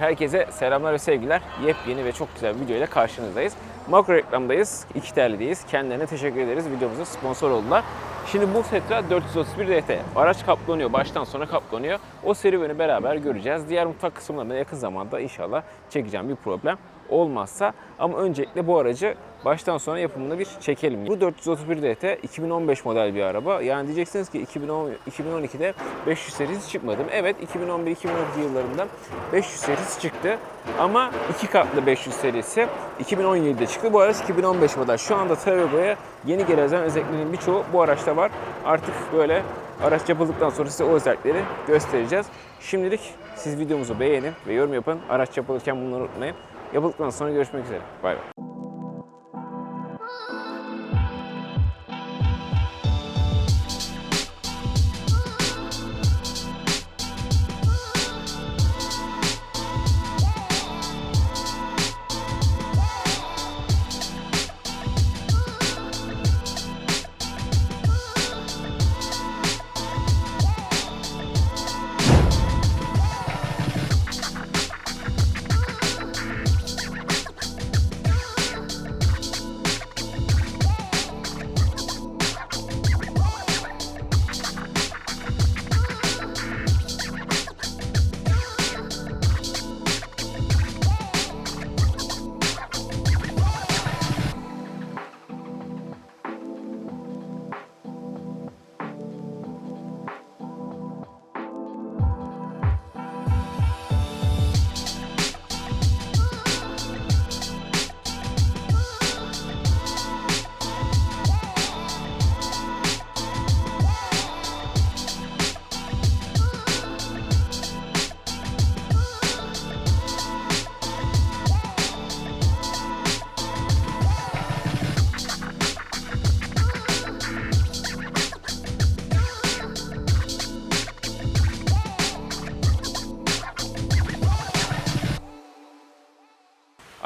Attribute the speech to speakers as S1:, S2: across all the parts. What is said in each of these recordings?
S1: Herkese selamlar ve sevgiler. Yepyeni ve çok güzel bir video ile karşınızdayız. Makro reklamdayız. İki terlideyiz. Kendilerine teşekkür ederiz. Videomuza sponsor oldular. Şimdi bu Setra 431 DT. Araç kaplanıyor. Baştan sona kaplanıyor. O serüveni beraber göreceğiz. Diğer mutfak kısımlarında yakın zamanda inşallah çekeceğim bir problem olmazsa. Ama öncelikle bu aracı baştan sona yapımını bir çekelim. Bu 431 DT 2015 model bir araba. Yani diyeceksiniz ki 2010, 2012'de 500 serisi çıkmadı mı? Evet 2011-2012 yıllarında 500 serisi çıktı. Ama iki katlı 500 serisi 2017'de çıktı. Bu araç 2015 model. Şu anda Travego'ya yeni gelen özelliklerin birçoğu bu araçta var. Artık böyle araç yapıldıktan sonra size o özellikleri göstereceğiz. Şimdilik siz videomuzu beğenin ve yorum yapın. Araç yapılırken bunları unutmayın. Yapıldıktan sonra görüşmek üzere. Bay bay.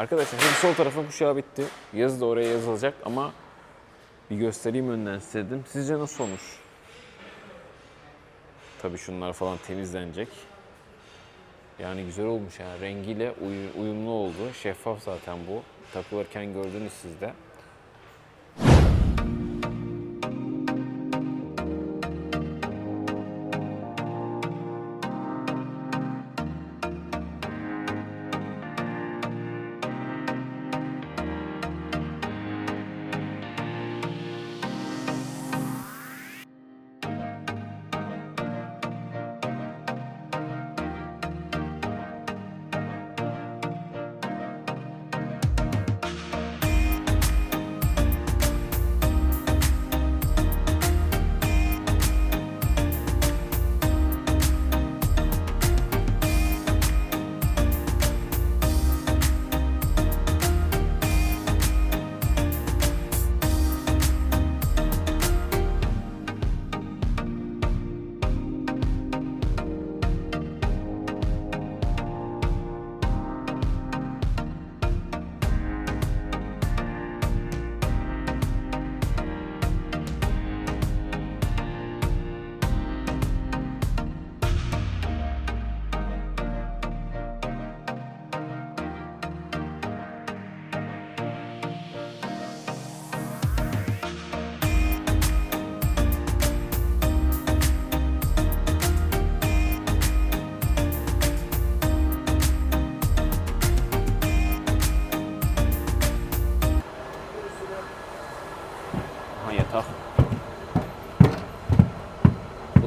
S1: Arkadaşlar şimdi sol tarafın kuşağı bitti. Yazı da oraya yazılacak ama bir göstereyim önden size dedim. Sizce nasıl olmuş? Tabii şunlar falan temizlenecek. Yani güzel olmuş ya. Rengiyle uyu- uyumlu oldu. Şeffaf zaten bu. Takılırken gördünüz siz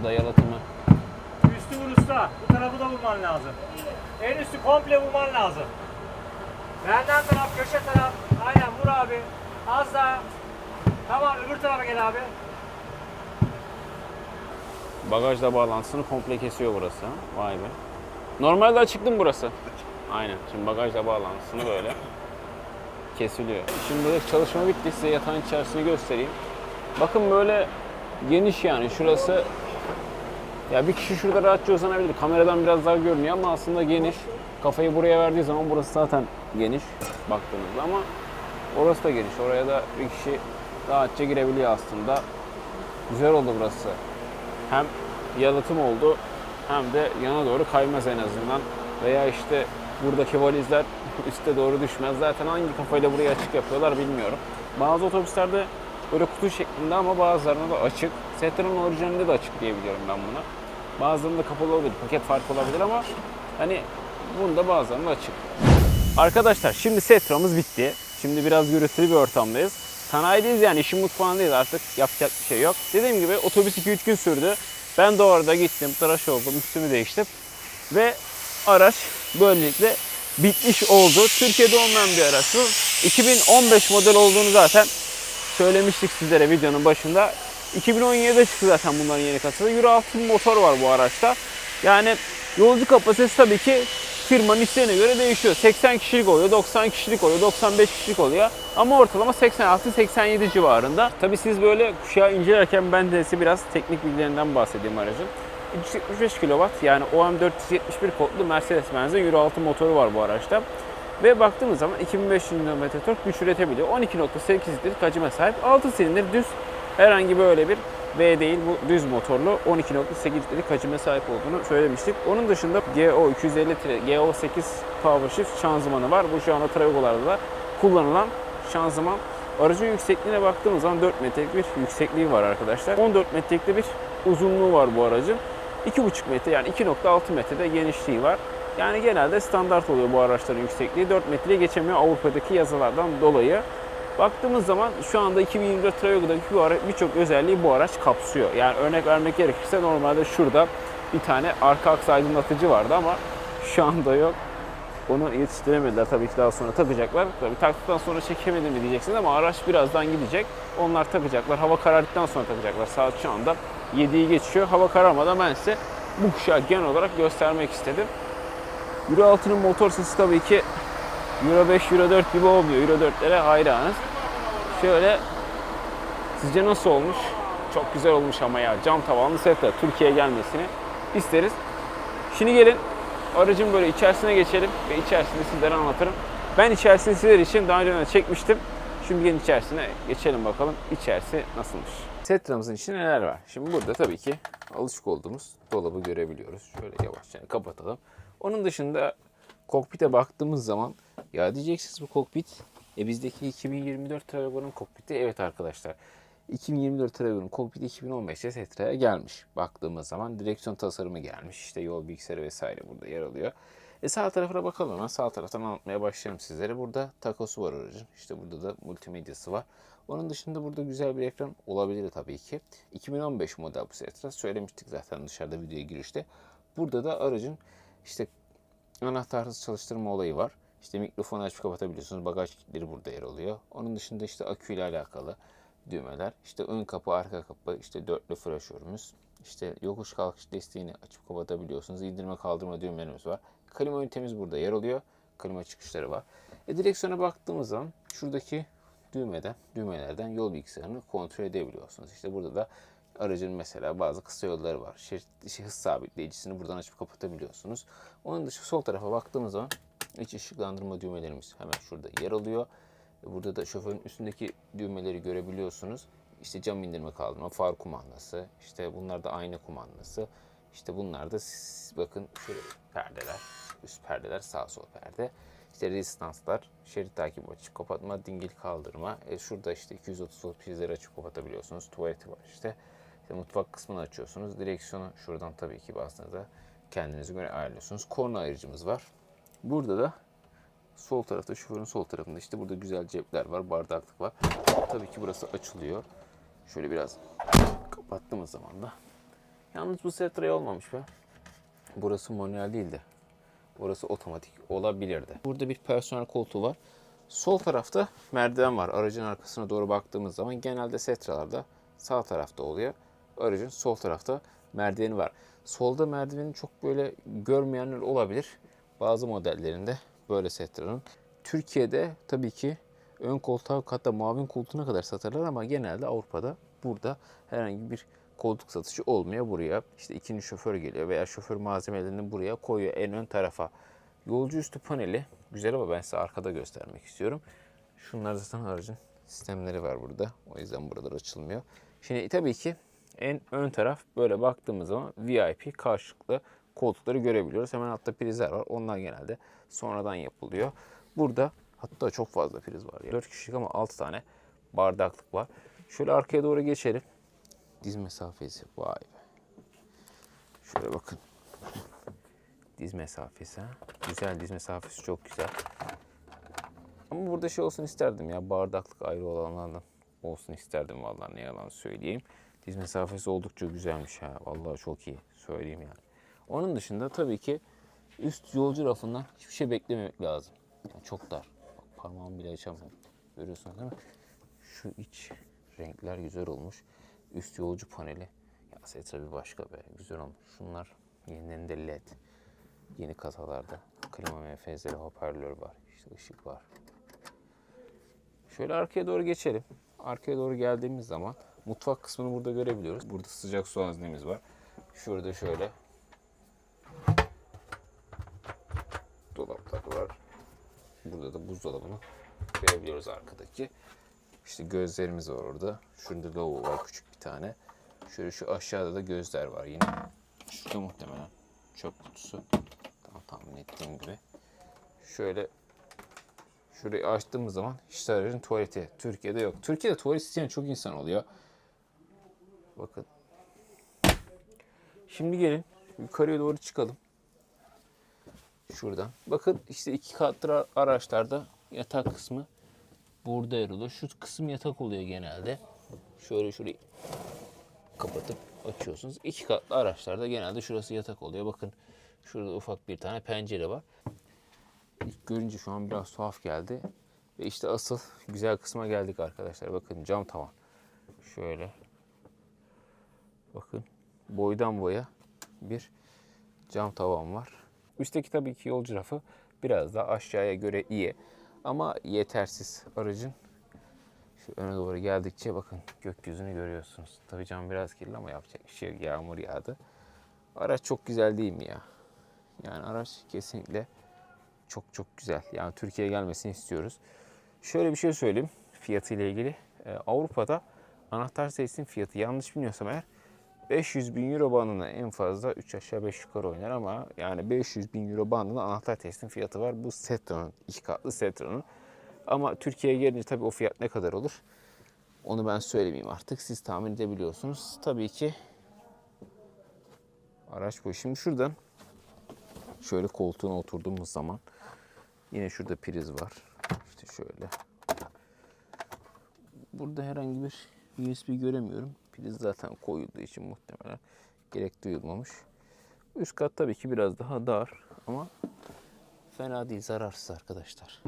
S1: Bu da yalıtımı.
S2: Üstü vur usta. Bu tarafı da vurman lazım. En üstü komple vurman lazım. Benden taraf, köşe taraf. Aynen vur abi. Az daha. Tamam öbür tarafa gel abi.
S1: Bagajla bağlantısını komple kesiyor burası. Vay be. Normalde açıktı mı burası? Aynen. Şimdi bagajla bağlantısını böyle kesiliyor. Şimdi böyle çalışma bitti. Size yatağın içerisini göstereyim. Bakın böyle geniş yani. Şurası ya bir kişi şurada rahatça uzanabilir. Kameradan biraz daha görünüyor ama aslında geniş. Kafayı buraya verdiği zaman burası zaten geniş baktığınızda ama orası da geniş. Oraya da bir kişi rahatça girebiliyor aslında. Güzel oldu burası. Hem yalıtım oldu hem de yana doğru kaymaz en azından. Veya işte buradaki valizler üste doğru düşmez. Zaten hangi kafayla burayı açık yapıyorlar bilmiyorum. Bazı otobüslerde böyle kutu şeklinde ama bazılarında da açık. Setra'nın orijinalinde de açık diye biliyorum ben buna. Bazılarında kapalı olabilir, paket farkı olabilir ama hani bunda bazılarında açık. Arkadaşlar şimdi Setra'mız bitti. Şimdi biraz gürültülü bir ortamdayız. Sanayideyiz yani işin mutfağındayız artık yapacak bir şey yok. Dediğim gibi otobüs 2-3 gün sürdü. Ben de orada gittim, tıraş oldum, üstümü değiştim. Ve araç böylelikle bitmiş oldu. Türkiye'de olmayan bir araç bu. 2015 model olduğunu zaten söylemiştik sizlere videonun başında. 2017'de çıktı zaten bunların yeni kasası. Euro 6 motor var bu araçta. Yani yolcu kapasitesi tabii ki firmanın isteğine göre değişiyor. 80 kişilik oluyor, 90 kişilik oluyor, 95 kişilik oluyor. Ama ortalama 86-87 civarında. Tabii siz böyle kuşağı incelerken ben de size biraz teknik bilgilerinden bahsedeyim aracın. 375 kW yani OM 471 kodlu Mercedes-Benz'in Euro 6 motoru var bu araçta. Ve baktığımız zaman 2500 Nm tork güç üretebiliyor. 12.8 litrelik hacime sahip. 6 silindir düz herhangi böyle bir V değil bu düz motorlu 12.8 litrelik hacime sahip olduğunu söylemiştik. Onun dışında GO 250 litre GO 8 Power Shift şanzımanı var. Bu şu anda Traego'larda da kullanılan şanzıman. Aracın yüksekliğine baktığımız zaman 4 metrelik bir yüksekliği var arkadaşlar. 14 metrelik bir uzunluğu var bu aracın. 2,5 metre yani 2.6 metrede genişliği var. Yani genelde standart oluyor bu araçların yüksekliği. 4 metreye geçemiyor Avrupa'daki yazılardan dolayı. Baktığımız zaman şu anda 2024 Traego'daki bu ara- birçok özelliği bu araç kapsıyor. Yani örnek vermek gerekirse normalde şurada bir tane arka aks aydınlatıcı vardı ama şu anda yok. Onu yetiştiremediler tabii ki daha sonra takacaklar. Tabii taktıktan sonra çekemedim mi diyeceksiniz ama araç birazdan gidecek. Onlar takacaklar. Hava karardıktan sonra takacaklar. Saat şu anda 7'yi geçiyor. Hava kararmadan ben size bu kuşağı genel olarak göstermek istedim. Euro 6'nın motor sesi tabii ki Euro 5, Euro 4 gibi olmuyor. Euro 4'lere hayranız. Şöyle sizce nasıl olmuş? Çok güzel olmuş ama ya. Cam tavanlı Setra Türkiye'ye gelmesini isteriz. Şimdi gelin aracın böyle içerisine geçelim ve içerisinde sizlere anlatırım. Ben içerisini sizler için daha önce çekmiştim. Şimdi gelin içerisine geçelim bakalım içerisi nasılmış. Setra'mızın içinde neler var? Şimdi burada tabii ki alışık olduğumuz dolabı görebiliyoruz. Şöyle yavaşça kapatalım. Onun dışında kokpite baktığımız zaman ya diyeceksiniz bu kokpit e bizdeki 2024 Traego'nun kokpiti evet arkadaşlar. 2024 Traego'nun kokpiti 2015'te Setra'ya gelmiş. Baktığımız zaman direksiyon tasarımı gelmiş. İşte yol bilgisayarı vesaire burada yer alıyor. E sağ tarafına bakalım hemen. Sağ taraftan anlatmaya başlayalım sizlere. Burada takosu var aracın. İşte burada da multimedyası var. Onun dışında burada güzel bir ekran olabilir tabii ki. 2015 model bu Setra. Söylemiştik zaten dışarıda videoya girişte. Burada da aracın işte anahtarsız çalıştırma olayı var. İşte mikrofonu açıp kapatabiliyorsunuz. Bagaj kilitleri burada yer alıyor. Onun dışında işte aküyle alakalı düğmeler. İşte ön kapı, arka kapı, işte dörtlü flaşörümüz. İşte yokuş kalkış desteğini açıp kapatabiliyorsunuz. İndirme kaldırma düğmelerimiz var. Klima ünitemiz burada yer alıyor. Klima çıkışları var. E, direksiyona baktığımız zaman şuradaki düğmeden, düğmelerden yol bilgisayarını kontrol edebiliyorsunuz. İşte burada da aracın mesela bazı kısa yolları var. Şerit, hız sabitleyicisini buradan açıp kapatabiliyorsunuz. Onun dışı sol tarafa baktığımız zaman iç ışıklandırma düğmelerimiz hemen şurada yer alıyor. Burada da şoförün üstündeki düğmeleri görebiliyorsunuz. İşte cam indirme kaldırma, far kumandası, işte bunlar da ayna kumandası. İşte bunlar da s- bakın şöyle perdeler, üst perdeler, sağ sol perde. İşte rezistanslar, şerit takip açıp kapatma, dingil kaldırma. E şurada işte 230 volt prizleri açıp kapatabiliyorsunuz. Tuvaleti var işte. İşte mutfak kısmını açıyorsunuz. Direksiyonu şuradan tabii ki bastığınızda kendinize göre ayarlıyorsunuz. Korna ayırıcımız var. Burada da sol tarafta şoförün sol tarafında işte burada güzel cepler var, bardaklık var. Tabii ki burası açılıyor. Şöyle biraz kapattığımız zaman da. Yalnız bu Setra'ya olmamış be. Burası manuel değildi. Burası otomatik olabilirdi. Burada bir personel koltuğu var. Sol tarafta merdiven var. Aracın arkasına doğru baktığımız zaman genelde Setra'larda sağ tarafta oluyor. Aracın sol tarafta merdiveni var. Solda merdiveni çok böyle görmeyenler olabilir. Bazı modellerinde böyle Setra'nın. Türkiye'de tabii ki ön koltuğa hatta muavin koltuğuna kadar satarlar ama genelde Avrupa'da burada herhangi bir koltuk satışı olmuyor buraya. İşte ikinci şoför geliyor veya şoför malzemelerini buraya koyuyor en ön tarafa. Yolcu üstü paneli güzel ama ben size arkada göstermek istiyorum. Şunlar zaten aracın sistemleri var burada. O yüzden buralar açılmıyor. Şimdi tabii ki en ön taraf böyle baktığımız zaman VIP karşılıklı koltukları görebiliyoruz. Hemen altta prizler var. Onlar genelde sonradan yapılıyor. Burada hatta çok fazla priz var. Ya. 4 kişilik ama 6 tane bardaklık var. Şöyle arkaya doğru geçelim. Diz mesafesi. Vay be. Şöyle bakın. Diz mesafesi. ha. Güzel diz mesafesi çok güzel. Ama burada şey olsun isterdim ya bardaklık ayrı olanlardan olsun isterdim vallahi ne yalan söyleyeyim. Diz mesafesi oldukça güzelmiş ha. Vallahi çok iyi söyleyeyim yani. Onun dışında tabii ki üst yolcu rafından hiçbir şey beklememek lazım. Yani çok dar. Bak parmağımı bile açamıyorum. Görüyorsunuz değil mi? Şu iç renkler güzel olmuş. Üst yolcu paneli. Ya Setra bir başka be. Güzel olmuş. Şunlar yenilerinde led. Yeni kasalarda. Klima menfezleri, hoparlör var. İşte ışık var. Şöyle arkaya doğru geçelim. Arkaya doğru geldiğimiz zaman mutfak kısmını burada görebiliyoruz. Burada sıcak su haznemiz var. Şurada şöyle dolaplar var. Burada da buzdolabını görebiliyoruz arkadaki. İşte gözlerimiz var orada. Şurada lavabo var küçük bir tane. Şöyle şu aşağıda da gözler var yine. Şurada muhtemelen çöp kutusu. Tam tahmin ettiğim gibi. Şöyle Şurayı açtığımız zaman işte aracın tuvaleti. Türkiye'de yok. Türkiye'de tuvalet isteyen çok insan oluyor. Bakın. Şimdi gelin yukarıya doğru çıkalım. Şuradan. Bakın işte iki katlı araçlarda yatak kısmı burada yer alıyor. Şu kısım yatak oluyor genelde. Şöyle şurayı kapatıp açıyorsunuz. İki katlı araçlarda genelde şurası yatak oluyor. Bakın şurada ufak bir tane pencere var. İlk görünce şu an biraz tuhaf geldi. Ve işte asıl güzel kısma geldik arkadaşlar. Bakın cam tavan. Şöyle. Bakın boydan boya bir cam tavan var. Üstteki tabii ki yolcu rafı biraz daha aşağıya göre iyi. Ama yetersiz aracın. Şu öne doğru geldikçe bakın gökyüzünü görüyorsunuz. Tabii cam biraz kirli ama yapacak bir şey. Yağmur yağdı. Araç çok güzel değil mi ya? Yani araç kesinlikle çok çok güzel. Yani Türkiye'ye gelmesini istiyoruz. Şöyle bir şey söyleyeyim fiyatı ile ilgili. Ee, Avrupa'da anahtar sesinin fiyatı yanlış bilmiyorsam eğer 500 bin euro bandında en fazla 3 aşağı 5 yukarı oynar ama yani 500 bin euro bandında anahtar testin fiyatı var. Bu Setra'nın, iki katlı Setra'nın. Ama Türkiye'ye gelince tabii o fiyat ne kadar olur? Onu ben söylemeyeyim artık. Siz tahmin edebiliyorsunuz. Tabii ki araç bu. Şimdi şuradan şöyle koltuğuna oturduğumuz zaman yine şurada priz var. İşte şöyle. Burada herhangi bir USB göremiyorum. Priz zaten koyulduğu için muhtemelen gerek duyulmamış. Üst kat tabii ki biraz daha dar ama fena değil zararsız arkadaşlar.